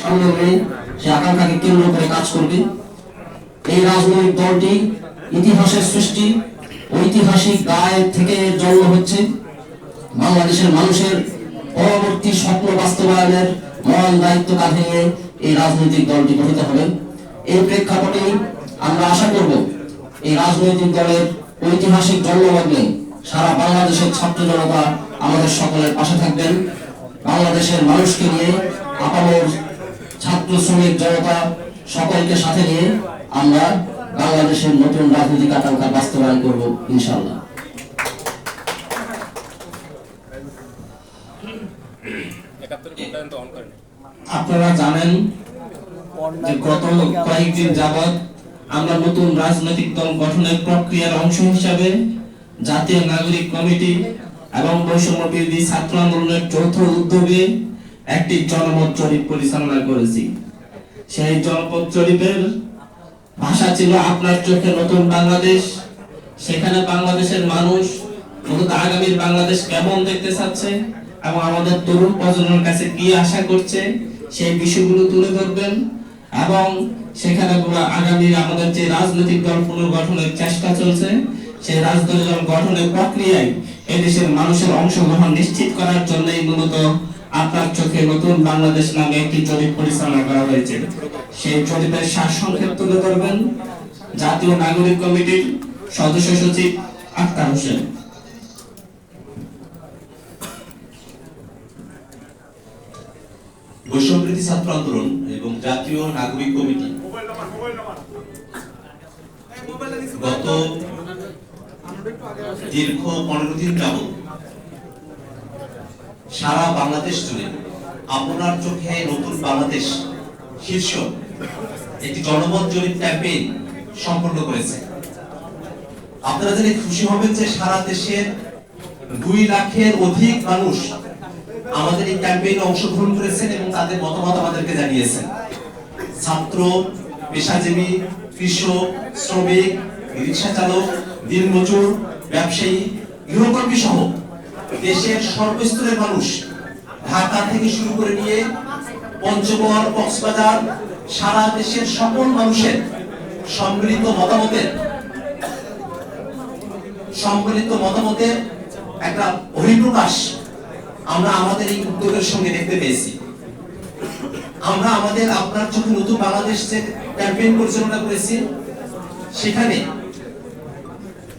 সামনে নিয়ে সে আকাঙ্ক্ষাকে কেন্দ্র করে কাজ করবে। এই রাজনৈতিক দলটি ইতিহাসের সৃষ্টি, ঐতিহাসিক দায় থেকে জন্ম হচ্ছে। বাংলাদেশের মানুষের পরবর্তী স্বপ্ন বাস্তবায়নের মহান দায়িত্ব কাঁধে নিয়ে এই রাজনৈতিক দলটি গঠিত হবে। এই প্রেক্ষাপটে আমরা আশা করব, এই রাজনৈতিক দলের ঐতিহাসিক জন্মলগ্নে সারা বাংলাদেশের ছাত্র জনতা আমাদের সকলের পাশে থাকবেন। বাংলাদেশের মানুষকে নিয়ে আপামর ছাত্র শ্রমিক জনতা সকলকে সাথে নিয়ে আমরা বাংলাদেশের নতুন রাজনৈতিক আকাঙ্ক্ষা বাস্তবায়ন করব করেন। আপনারা জানেন যে গত কয়েকদিন যাবৎ আমরা নতুন রাজনৈতিক দল গঠনের প্রক্রিয়ার অংশ হিসাবে জাতীয় নাগরিক কমিটি এবং বৈষম্য বিরোধী ছাত্র আন্দোলনের যৌথ উদ্যোগে একটি জনমত জরিপ পরিচালনা করেছি। সেই জনমত জরিপের ভাষা ছিল আপনার চোখে নতুন বাংলাদেশ। সেখানে বাংলাদেশের মানুষ মূলত আগামীর বাংলাদেশ কেমন দেখতে চাচ্ছে এবং আমাদের তরুণ প্রজন্মের কাছে কি আশা করছে, সেই বিষয়গুলো তুলে ধরবেন এবং সেখানে আগামী আমাদের যে রাজনৈতিক দল পুনর্গঠনের চেষ্টা চলছে, সেই রাজনৈতিক দল গঠনের প্রক্রিয়ায় এদেশের মানুষের অংশগ্রহণ নিশ্চিত করার জন্যই মূলত আপনার চোখে নতুন বাংলাদেশ নামে একটি জরিপ পরিচালনা করা হয়েছে। সেই জরিপের সার সংক্ষেপ তুলে ধরবেন জাতীয় নাগরিক কমিটির সদস্য সচিব আক্তার হোসেন। বৈষম্যবৃত্তি ছাত্র আন্দোলন এবং জাতীয় নাগরিক কমিটি। গত দীর্ঘ পনেরো দিন যাবৎ সারা বাংলাদেশ জুড়ে আপনার চোখে নতুন বাংলাদেশ শীর্ষ একটি জনমত জরিপ ক্যাম্পেইন সম্পন্ন করেছে। আপনারা জেনে খুশি হবেন যে সারা দেশের দুই লাখের অধিক মানুষ আমাদের এই ক্যাম্পেইনে অংশগ্রহণ করেছেন এবং তাদের মতামত আমাদেরকে জানিয়েছেন। ছাত্র, পেশাজীবী, কৃষক, শ্রমিক, রিক্সা চালক, দিনমজুর, ব্যবসায়ী গৃহকর্মী সহ দেশের সর্বস্তরের মানুষ ঢাকা থেকে শুরু করে নিয়ে পঞ্চগড় কক্সবাজার, সারা দেশের সকল মানুষের সম্মিলিত মতামতের সম্মিলিত মতামতের একটা বহিঃপ্রকাশ আমরা আমাদের এই উদ্যোগের সঙ্গে দেখতে পেয়েছি। আমরা আমাদের আপনার চোখে নতুন বাংলাদেশ যে ক্যাম্পেইন পরিচালনা করেছি, সেখানে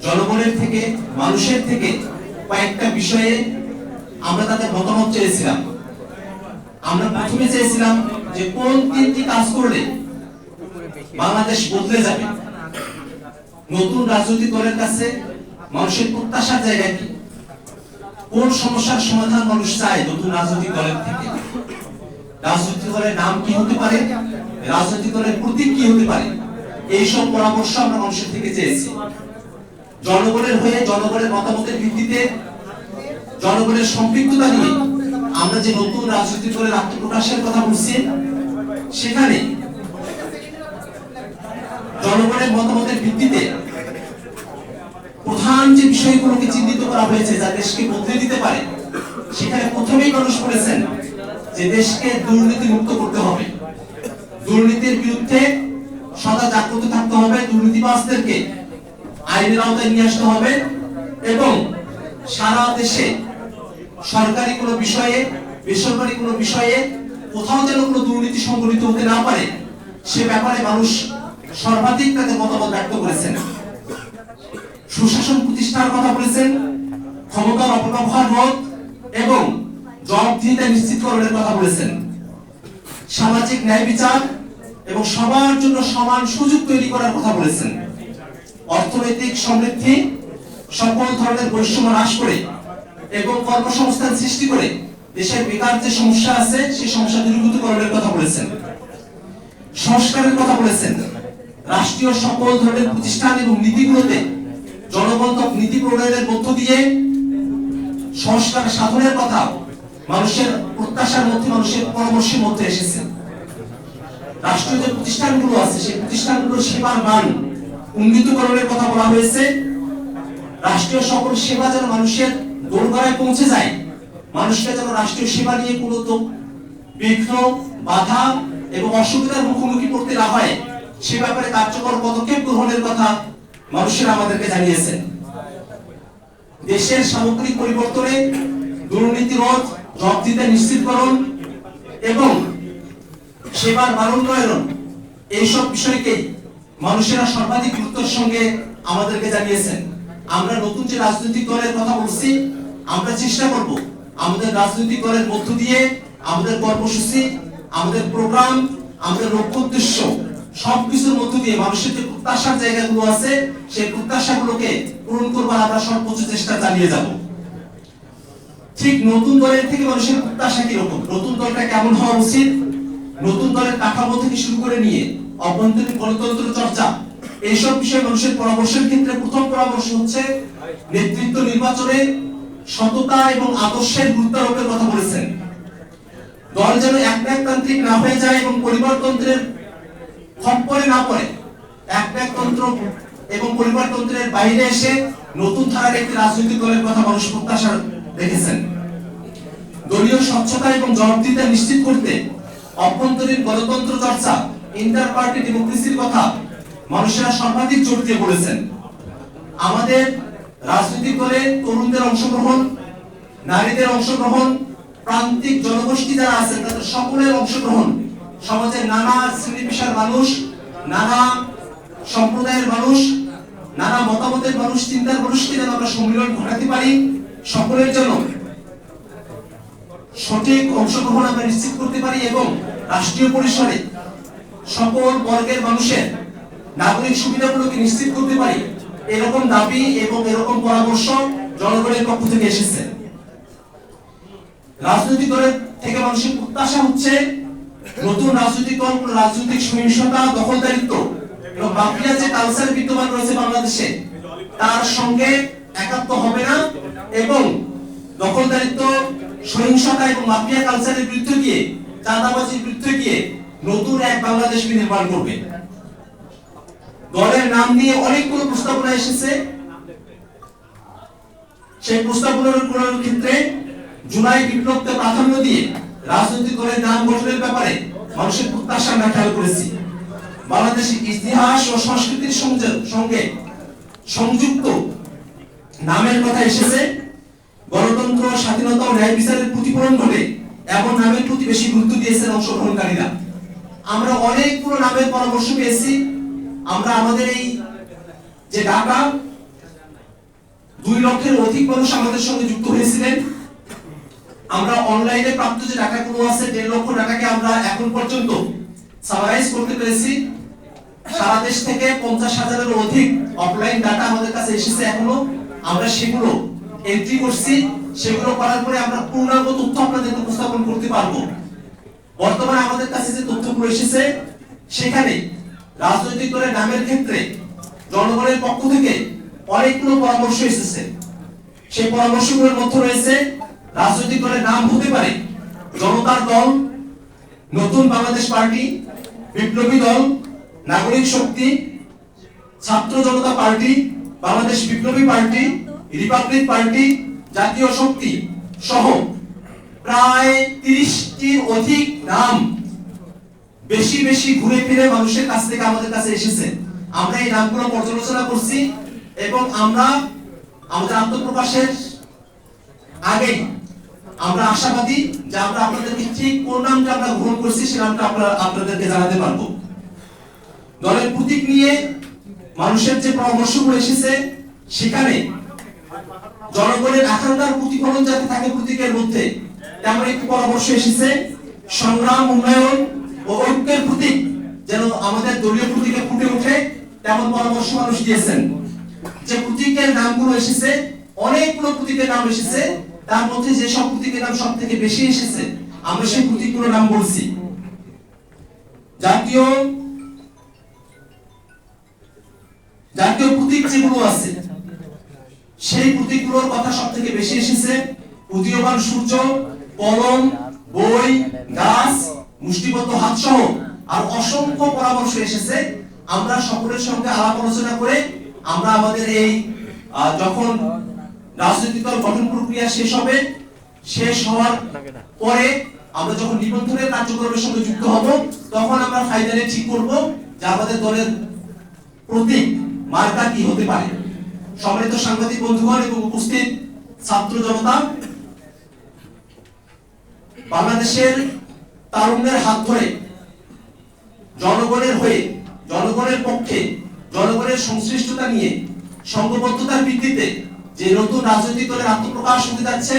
জনগণের থেকে, মানুষের থেকে কয়েকটা বিষয়ে আমরা তাদের মতামত চেয়েছিলাম। আমরা প্রথমে চেয়েছিলাম যে কোন তিনটি কাজ করলে বাংলাদেশ বদলে যাবে? নতুন রাজনৈতিক দলের কাছে মানুষের প্রত্যাশার জায়গা কি? কোন সমস্যার সমাধান মানুষ চায় নতুন রাজনৈতিক দলের থেকে? রাজনৈতিক দলের নাম কি হতে পারে? রাজনৈতিক দলের প্রতীক কি হতে পারে? এইসব পরামর্শ আমরা মানুষের থেকে চেয়েছি। জনগণের হয়ে জনগণের মতামতের ভিত্তিতে জনগণের সম্পৃক্ততা নিয়ে আমরা যে নতুন রাজনৈতিক দলের আত্মপ্রকাশের কথা বলছি, সেখানে জনগণের মতামতের ভিত্তিতে প্রধান যে বিষয়গুলোকে চিহ্নিত করা হয়েছে, যা দেশকে বদলে দিতে পারে, সেখানে প্রথমেই মানুষ বলেছেন যে দেশকে দুর্নীতি মুক্ত করতে হবে। দুর্নীতির বিরুদ্ধে সদা জাগ্রত থাকতে হবে দুর্নীতিবাজদেরকে। আইনের আওতায় নিয়ে আসতে হবে এবং সারা দেশে সরকারি কোনো বিষয়ে, বেসরকারি কোনো বিষয়ে কোথাও যেন কোনো দুর্নীতি সংগঠিত হতে না পারে, সে ব্যাপারে মানুষ সর্বাধিক তাদের মতামত ব্যক্ত করেছেন। সুশাসন প্রতিষ্ঠার কথা বলেছেন, ক্ষমতার অপব্যবহার রোধ এবং জবাবদিহিতা নিশ্চিতকরণের কথা বলেছেন। সামাজিক ন্যায় বিচার এবং সবার জন্য সমান সুযোগ তৈরি করার কথা বলেছেন। অর্থনৈতিক সমৃদ্ধি, সকল ধরনের বৈষম্য হ্রাস করে এবং কর্মসংস্থান সৃষ্টি করে দেশের বেকার যে সমস্যা আছে, সেই সমস্যা দূরীভূতকরণের কথা বলেছেন। সংস্কারের কথা বলেছেন। রাষ্ট্রীয় সকল ধরনের প্রতিষ্ঠান এবং নীতিগুলোতে জনগণতক নীতি প্রণয়নের মধ্য দিয়ে সংস্কার সাধনের কথা মানুষের প্রত্যাশার মধ্যে, মানুষের পরামর্শের মধ্যে এসেছে। রাষ্ট্রীয় যে প্রতিষ্ঠানগুলো আছে, সেই প্রতিষ্ঠানগুলোর সেবার মান উন্নীতকরণের কথা বলা হয়েছে। রাষ্ট্রীয় সকল সেবা যেন মানুষের দোরগোড়ায় পৌঁছে যায়, মানুষকে যেন রাষ্ট্রীয় সেবা নিয়ে কোনো তো বিঘ্ন, বাধা এবং অসুবিধার মুখোমুখি করতে না হয়, সে ব্যাপারে কার্যকর পদক্ষেপ গ্রহণের কথা মানুষেরা আমাদেরকে জানিয়েছেন। দেশের সামগ্রিক পরিবর্তনে দুর্নীতি রোধ জবাবদিহিতা নিশ্চিতকরণ এবং সেবার মানোন্নয়ন, এইসব বিষয়কে মানুষেরা সর্বাধিক গুরুত্বের সঙ্গে আমাদেরকে জানিয়েছেন। আমরা নতুন যে রাজনৈতিক দলের কথা বলছি, আমরা চেষ্টা করব আমাদের রাজনৈতিক দলের মধ্য দিয়ে আমাদের কর্মসূচি, আমাদের প্রোগ্রাম, আমাদের লক্ষ্য উদ্দেশ্য সবকিছুর মধ্য দিয়ে মানুষের যে প্রত্যাশার জায়গাগুলো আছে, সেই প্রত্যাশাগুলোকে পূরণ করবার আমরা সর্বোচ্চ চেষ্টা চালিয়ে যাব। ঠিক নতুন দলের থেকে মানুষের প্রত্যাশা কীরকম? নতুন দলটা কেমন হওয়া উচিত? নতুন দলের কাঠামো থেকে শুরু করে নিয়ে অভ্যন্তরীণ গণতন্ত্র চর্চা। এইসব বিষয়ে মানুষের পরামর্শের ক্ষেত্রে প্রথম পরামর্শ হচ্ছে, নেতৃত্ব নির্বাচনে সততা এবং আদর্শের গুরুত্বারোপের কথা বলেছেন। দল যেন একনায়কতান্ত্রিক না হয়ে যায় এবং পরিবারতন্ত্রের খপ্পরে না পড়ে, একনায়কতন্ত্র এবং পরিবারতন্ত্রের বাইরে এসে নতুন ধারার একটি রাজনৈতিক দলের কথা মানুষ প্রত্যাশা রেখেছেন। দলীয় স্বচ্ছতা এবং জবাবদিহিতা নিশ্চিত করতে অভ্যন্তরীণ গণতন্ত্র চর্চা ইন্টার পার্টি ডেমোক্রেসির কথা মানুষেরা সর্বাধিক জোর দিয়ে বলেছেন। আমাদের রাজনৈতিক দলে তরুণদের অংশগ্রহণ, নারীদের অংশগ্রহণ, প্রান্তিক জনগোষ্ঠী যারা আছেন, তাদের সকলের অংশগ্রহণ সমাজের নানা শ্রেণি পেশার মানুষ, নানা সম্প্রদায়ের মানুষ, নানা মতামতের মানুষ, চিন্তার মানুষকে যেন আমরা সম্মিলন ঘটাতে পারি, সকলের জন্য সঠিক অংশগ্রহণ আমরা নিশ্চিত করতে পারি এবং রাষ্ট্রীয় পরিসরে সকল বর্গের মানুষের নাগরিক সুবিধাগুলোকে নিশ্চিত করতে পারি। এরকম দাবি এবং এরকম পরামর্শ জনগণের পক্ষ থেকে এসেছে। রাজনৈতিক দলের থেকে মানুষের প্রত্যাশা হচ্ছে নতুন রাজনৈতিক দল রাজনৈতিক সহিংসতা, দখলদারিত্ব এবং মাফিয়া যে কালচার বিদ্যমান রয়েছে বাংলাদেশে, তার সঙ্গে একাত্ম হবে না এবং দখলদারিত্ব, সহিংসতা এবং মাফিয়া কালচারের বিরুদ্ধে গিয়ে, চাঁদাবাজির বিরুদ্ধে গিয়ে নতুন এক বাংলাদেশ নির্মাণ করবে। দলের নাম নিয়ে অনেকগুলো প্রস্তাবনা এসেছে। সেই প্রস্তাবনার ক্ষেত্রে জুলাই বিপ্লবকে প্রাধান্য দিয়ে রাজনৈতিক দলের নাম গঠনের ব্যাপারে মানুষের প্রত্যাশা আমরা খেয়াল করেছি। বাংলাদেশের ইতিহাস ও সংস্কৃতির সঙ্গে সংযুক্ত নামের কথা এসেছে। গণতন্ত্র, স্বাধীনতা ও ন্যায় বিচারের প্রতিফলন ঘটে এমন নামের প্রতি বেশি গুরুত্ব দিয়েছেন অংশগ্রহণকারীরা। আমরা অনেকগুলো নামের পরামর্শ পেয়েছি। আমরা আমাদের এই যে ডাটা, দুই লক্ষের অধিক মানুষ আমাদের সঙ্গে যুক্ত হয়েছিলেন। আমরা অনলাইনে প্রাপ্ত যে টাকাগুলো আছে, দেড় লক্ষ টাকাকে আমরা এখন পর্যন্ত সামারাইজ করতে পেরেছি। সারা দেশ থেকে পঞ্চাশ হাজারের অধিক অফলাইন ডাটা আমাদের কাছে এসেছে এখনও। আমরা সেগুলো এন্ট্রি করছি। সেগুলো করার পরে আমরা পূর্ণাঙ্গ তথ্য আপনাদের উপস্থাপন করতে পারব। বর্তমানে আমাদের কাছে যে তথ্যগুলো এসেছে, সেখানে রাজনৈতিক দলের নামের ক্ষেত্রে জনগণের পক্ষ থেকে অনেকগুলো পরামর্শ এসেছে। সেই পরামর্শগুলোর মধ্যে রয়েছে, রাজনৈতিক দলের নাম হতে পারে জনতার দল, নতুন বাংলাদেশ পার্টি, বিপ্লবী দল, নাগরিক শক্তি, ছাত্র জনতা পার্টি, বাংলাদেশ বিপ্লবী পার্টি, রিপাবলিক পার্টি, জাতীয় শক্তি সহ প্রায় তিরিশটির অধিক নাম বেশি বেশি ঘুরে ফিরে মানুষের কাছ থেকে আমাদের কাছে এসেছে। আমরা এই নামগুলো পর্যালোচনা করছি এবং আমরা আমাদের আত্মপ্রকাশের আগেই আমরা আশাবাদী যে আমরা আপনাদেরকে ঠিক কোন নামটা আমরা গ্রহণ করছি সে নামটা আমরা আপনাদেরকে জানাতে পারব। দলের প্রতীক নিয়ে মানুষের যে পরামর্শগুলো এসেছে, সেখানে জনগণের আকাঙ্ক্ষার প্রতিফলন যাতে থাকে প্রতীকের মধ্যে তেমন একটি পরামর্শ এসেছে। সংগ্রাম, উন্নয়ন ও ঐক্যের প্রতীক যেন আমাদের দলীয় প্রতীকে ফুটে ওঠে, তেমন পরামর্শ মানুষ দিয়েছেন। যে প্রতীকের নামগুলো এসেছে, অনেকগুলো প্রতীকের নাম এসেছে। তার মধ্যে যে সব প্রতীকের নাম সব থেকে বেশি এসেছে, আমরা সেই প্রতীকগুলোর নাম বলছি। জাতীয় জাতীয় প্রতীক যেগুলো আছে, সেই প্রতীকগুলোর কথা সব থেকে বেশি এসেছে। উদীয়মান সূর্য কলম, বই, গাছ, মুষ্টিবদ্ধ হাত সহ আর অসংখ্য পরামর্শ এসেছে। আমরা সকলের সঙ্গে আলাপ আলোচনা করে আমরা আমাদের এই যখন রাজনৈতিক দল গঠন প্রক্রিয়া শেষ হবে, শেষ হওয়ার পরে আমরা যখন নিবন্ধনের কার্যক্রমের সঙ্গে যুক্ত হব, তখন আমরা ফাইনালে ঠিক করব যে আমাদের দলের প্রতীক মার্কা কি হতে পারে। সম্মানিত সাংবাদিক, বন্ধুগণ এবং উপস্থিত ছাত্র জনতা বাংলাদেশের তারুণ্যের হাত ধরে জনগণের হয়ে, জনগণের পক্ষে, জনগণের সংশ্লিষ্টতা নিয়ে, সংঘবদ্ধতার ভিত্তিতে যে নতুন রাজনৈতিক দলের আত্মপ্রকাশ হতে যাচ্ছে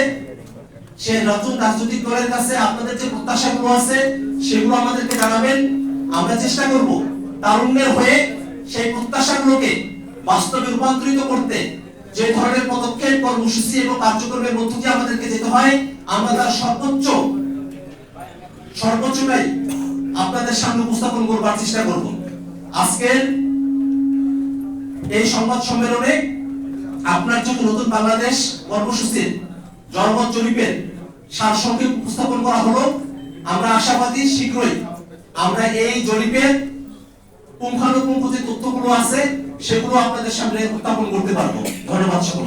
সেই নতুন রাজনৈতিক দলের কাছে আপনাদের যে প্রত্যাশাগুলো আছে, সেগুলো আমাদেরকে জানাবেন। আমরা চেষ্টা করব তারুণ্যের হয়ে সেই প্রত্যাশাগুলোকে বাস্তবে রূপান্তরিত করতে। যে ধরনের পদক্ষেপ, কর্মসূচি এবং কার্যক্রমের মধ্য দিয়ে আমাদেরকে যেতে হয়, আমরা তার সর্বোচ্চ আপনাদের সামনে উপস্থাপন করবার চেষ্টা করব। এই সংবাদ সম্মেলনে আপনার জন্য নতুন বাংলাদেশ কর্মসূচির জনমত জরিপের সারসংক্ষেপ উপস্থাপন করা হলো, আমরা আশাবাদী শীঘ্রই আমরা এই জরিপের পুঙ্খানুপুঙ্খ যে তথ্যগুলো আছে, সেগুলো আপনাদের সামনে উত্থাপন করতে পারব। ধন্যবাদ সকল